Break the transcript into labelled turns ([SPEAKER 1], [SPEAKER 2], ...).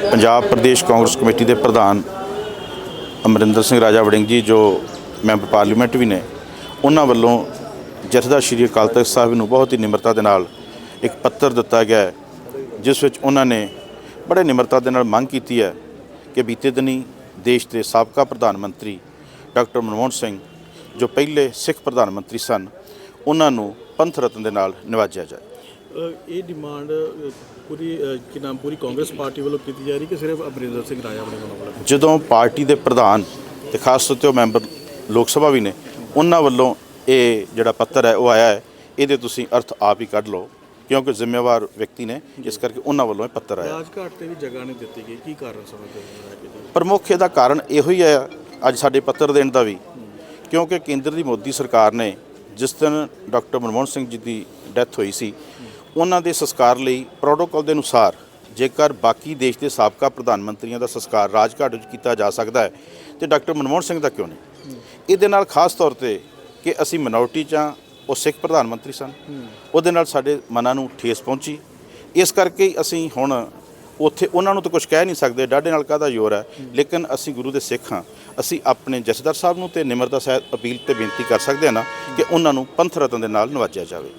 [SPEAKER 1] Punjab Pradesh Congress committee ਦੇ ਪ੍ਰਧਾਨ ਅਮਰਿੰਦਰ ਸਿੰਘ ਰਾਜਾ ਵੜਿੰਗ ਜੀ, ਜੋ ਮੈਂਬਰ ਪਾਰਲੀਮੈਂਟ ਵੀ ਨੇ, ਉਹਨਾਂ ਵੱਲੋਂ ਜਥੇਦਾਰ ਸ਼੍ਰੀ ਅਕਾਲ ਤਖਤ ਸਾਹਿਬ ਨੂੰ ਬਹੁਤ ਹੀ ਨਿਮਰਤਾ ਦੇ ਨਾਲ ਇੱਕ ਪੱਤਰ ਦਿੱਤਾ ਗਿਆ ਹੈ, ਜਿਸ ਵਿੱਚ ਉਹਨਾਂ ਨੇ ਬੜੇ ਨਿਮਰਤਾ ਦੇ ਨਾਲ ਮੰਗ ਕੀਤੀ ਹੈ ਕਿ ਬੀਤੇ ਦਿਨੀ ਦੇਸ਼ ਦੇ ਸਾਬਕਾ ਪ੍ਰਧਾਨ ਮੰਤਰੀ ਡਾਕਟਰ ਮਨਮੋਹਨ ਸਿੰਘ, ਜੋ ਪਹਿਲੇ ਸਿੱਖ ਪ੍ਰਧਾਨ ਮੰਤਰੀ ਸਨ, ਉਹਨਾਂ ਨੂੰ ਪੰਥ ਰਤਨ ਦੇ ਨਾਲ ਨਿਵਾਜਿਆ ਜਾਏ।
[SPEAKER 2] ਇਹ ਡਿਮਾਂਡ ਪੂਰੀ ਕੀ ਨਾਮ ਪੂਰੀ ਕਾਂਗਰਸ ਪਾਰਟੀ ਵੱਲੋਂ ਕੀਤੀ ਜਾ ਰਹੀ ਕਿ ਸਿਰਫ ਅਮਰਿੰਦਰ ਸਿੰਘ ਰਾਜਾ ਵੜੇ ਵੱਲੋਂ
[SPEAKER 1] ਜਦੋਂ ਪਾਰਟੀ ਦੇ ਪ੍ਰਧਾਨ ਤੇ ਖਾਸ ਤੌਰ ਤੇ ਉਹ ਮੈਂਬਰ ਲੋਕ ਸਭਾ ਵੀ ਨੇ ਉਹਨਾਂ ਵੱਲੋਂ ਇਹ ਜਿਹੜਾ ਪੱਤਰ ਹੈ ਉਹ ਆਇਆ ਹੈ। ਇਹਦੇ ਤੁਸੀਂ ਅਰਥ ਆਪ ਹੀ ਕੱਢ ਲਓ ਕਿਉਂਕਿ ਜ਼ਿੰਮੇਵਾਰ ਵਿਅਕਤੀ ਨੇ ਇਸ ਕਰਕੇ ਉਹਨਾਂ ਵੱਲੋਂ ਇਹ ਪੱਤਰ ਆਇਆ।
[SPEAKER 2] ਰਾਜਘਾਟ ਤੇ ਵੀ ਜਗ੍ਹਾ ਨਹੀਂ ਦਿੱਤੀ ਗਈ ਕੀ ਕਾਰਨ ਸਮਝਦੇ ਹੋ?
[SPEAKER 1] ਪ੍ਰਮੁੱਖ ਇਹਦਾ ਕਾਰਨ ਇਹੋ ਹੀ ਹੈ ਅੱਜ ਸਾਡੇ ਪੱਤਰ ਦੇਣ ਦਾ ਵੀ ਕਿਉਂਕਿ ਕੇਂਦਰ ਦੀ ਮੋਦੀ ਸਰਕਾਰ ਨੇ ਜਿਸ ਦਿਨ ਡਾਕਟਰ ਮਨਮੋਹਨ ਸਿੰਘ ਜੀ ਦੀ ਡੈਥ ਹੋਈ ਸੀ ਉਹਨਾਂ ਦੇ ਸੰਸਕਾਰ ਲਈ ਪ੍ਰੋਟੋਕਾਲ ਦੇ ਅਨੁਸਾਰ ਜੇਕਰ ਬਾਕੀ ਦੇਸ਼ ਦੇ ਸਾਬਕਾ ਪ੍ਰਧਾਨ ਮੰਤਰੀਆਂ ਦਾ ਸੰਸਕਾਰ ਰਾਜਘਾਟ ਵਿੱਚ ਕੀਤਾ ਜਾ ਸਕਦਾ ਹੈ, ਤੇ ਡਾਕਟਰ ਮਨਮੋਹਨ ਸਿੰਘ ਦਾ ਕਿਉਂ ਨਹੀਂ? ਇਹਦੇ ਨਾਲ ਖਾਸ ਤੌਰ ਤੇ ਕਿ ਅਸੀਂ ਮਿਨੋਰਟੀ ਜਾਂ ਉਹ ਸਿੱਖ ਪ੍ਰਧਾਨ ਮੰਤਰੀ ਸਨ, ਉਹਦੇ ਨਾਲ ਸਾਡੇ ਮਨਾਂ ਨੂੰ ਠੇਸ ਪਹੁੰਚੀ। ਇਸ ਕਰਕੇ ਅਸੀਂ ਹੁਣ ਉੱਥੇ ਉਹਨਾਂ ਨੂੰ ਤਾਂ ਕੁਝ ਕਹਿ ਨਹੀਂ ਸਕਦੇ, ਡਾਢੇ ਨਾਲ ਕਾਹਦਾ ਜ਼ੋਰ ਹੈ? ਲੇਕਿਨ ਅਸੀਂ ਗੁਰੂ ਦੇ ਸਿੱਖ ਹਾਂ, ਅਸੀਂ ਆਪਣੇ ਜਥੇਦਾਰ ਸਾਹਿਬ ਨੂੰ ਤੇ ਨਿਮਰਤਾ ਸਾਹਿਬ ਅਪੀਲ ਤੇ ਬੇਨਤੀ ਕਰ ਸਕਦੇ ਹਾਂ ਨਾ ਕਿ ਉਹਨਾਂ ਨੂੰ ਪੰਥ ਰਤਨ ਦੇ ਨਾਲ ਨਵਾਜਿਆ ਜਾਵੇ।